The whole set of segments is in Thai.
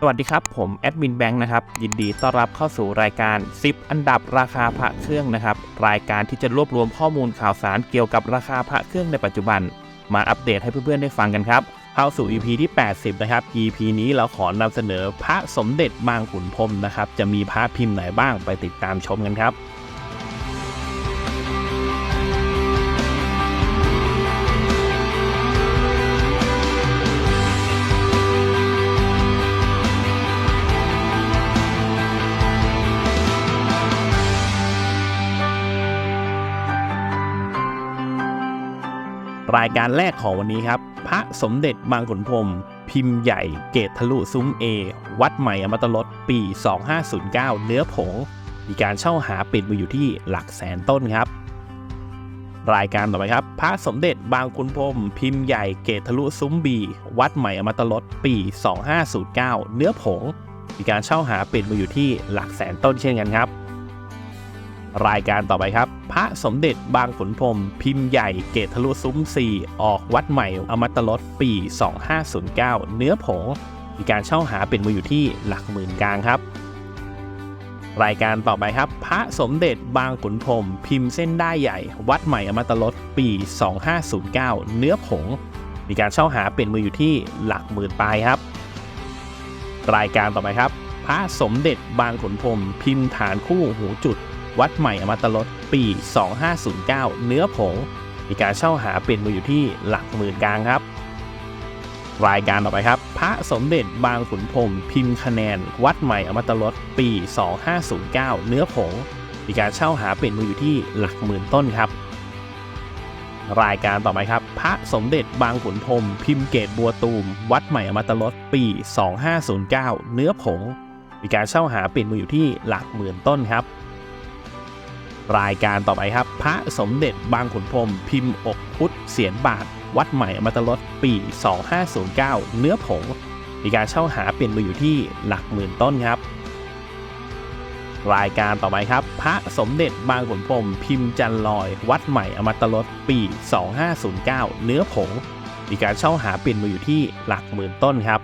สวัสดีครับ ผมแอดมินแบงค์นะครับ ยินดีต้อนรับเข้าสู่รายการ 10 อันดับราคาพระเครื่องนะครับ รายการที่จะรวบรวมข้อมูลข่าวสารเกี่ยวกับราคาพระเครื่องในปัจจุบัน มาอัปเดตให้เพื่อนๆได้ฟังกันครับเข้าสู่ EP ที่ 80 นะครับ EP นี้เราขอนำเสนอพระสมเด็จบางขุนพรมนะครับ จะมีพระพิมพ์ไหนบ้างไปติดตามชมกันครับ รายการแรกของวันนี้ครับ พระสมเด็จบางขุนพรมพิมพ์ใหญ่เกตทะลุซุ้มเอวัดใหม่อมตะลดปี 2509 เนื้อผง มีการเช่าหาปิดมาอยู่ที่หลักแสนต้นครับ รายการต่อไปครับ พระสมเด็จบางขุนพรมพิมพ์ใหญ่เกตทะลุซุ้มบีวัดใหม่อมตะลดปี 2509 เนื้อผง มีการเช่าหาปิดมาอยู่ที่หลักแสนต้นเช่นกันครับ รายการต่อไปครับ พระสมเด็จบางขุนพรมพิมพ์ใหญ่เกตทะลุซุ้ม 4 ออกวัดใหม่อมตะลดปี 2509 เนื้อผง มีการเช่าหาเป็นมืออยู่ที่หลักหมื่นกลางครับ รายการต่อไปครับ พระสมเด็จบางขุนพรมพิมพ์เส้นได้ใหญ่ วัดใหม่อมตะลดปี 2509 เนื้อผง มีการเช่าหาเป็นมืออยู่ที่หลักหมื่นปลายครับ รายการต่อไปครับพระสมเด็จบางขุนพรมพิมพ์ฐานคู่หูจุด วัดใหม่อมตะลดปี 2509 เนื้อผง มีการเช่าหาเป็นมืออยู่ที่หลักหมื่นกลางครับ รายการต่อไปครับ พระสมเด็จบางขุนพรมพิมพ์คะแนน วัดใหม่อมตะลดปี 2509 เนื้อผง มีการเช่าหาเป็นมืออยู่ที่หลักหมื่นต้นครับ รายการต่อไปครับ พระสมเด็จบางขุนพรมพิมพ์เกตบัวตูม วัดใหม่อมตะลดปี 2509 เนื้อผงมีการเช่าหาเป็นมืออยู่ที่หลักหมื่นต้นครับ รายการต่อไปครับ พระสมเด็จบางขุนพรมพิมพ์อกพุทธเสียนบาท วัดใหม่อมตะลดปี 2509 เนื้อผง มีการเช่าหาเปลี่ยนมืออยู่ที่หลักหมื่นต้นครับ รายการต่อไปครับ พระสมเด็จบางขุนพรมพิมพ์จันลอย วัดใหม่อมตะลดปี 2509 เนื้อผง มีการเช่าหาเปลี่ยนมืออยู่ที่หลักหมื่นต้นครับ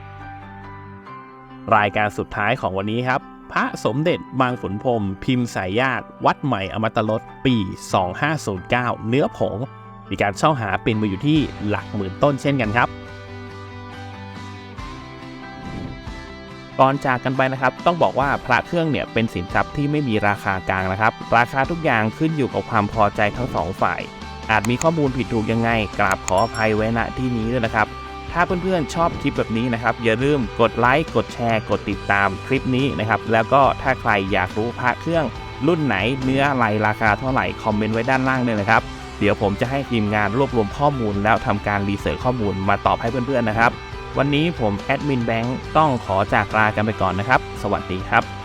รายการสุดท้ายของวันนี้ครับ พระสมเด็จบางขุนพรมพิมพ์สายญาติ วัดใหม่อมตะลดปี 2509 เนื้อผง มีการเช่าหาเป็นมาอยู่ที่หลักหมื่นต้นเช่นกันครับก่อนจากกันไปนะครับต้องบอกว่าพระเครื่องเนี่ยเป็นสินทรัพย์ที่ไม่มีราคากลางนะครับ ราคาทุกอย่างขึ้นอยู่กับความพอใจทั้งสองฝ่าย อาจมีข้อมูลผิดถูกยังไงกราบขออภัยไว้ณที่นี้ด้วยนะครับ ถ้าเพื่อนๆชอบคลิปแบบนี้นะครับ อย่าลืมกดไลค์กดแชร์ กดติดตามคลิปนี้นะครับ แล้วก็ถ้าใครอยากรู้พระเครื่องรุ่นไหนเนื้ออะไรราคาเท่าไหร่คอมเมนต์ไว้ด้านล่างเลยนะครับ เดี๋ยวผมจะให้ทีมงานรวบรวมข้อมูล แล้วทำการรีเสิร์ชข้อมูลมาตอบให้เพื่อนๆนะครับ วันนี้ผมแอดมินแบงค์ต้องขอจากลากันไปก่อนนะครับ สวัสดีครับ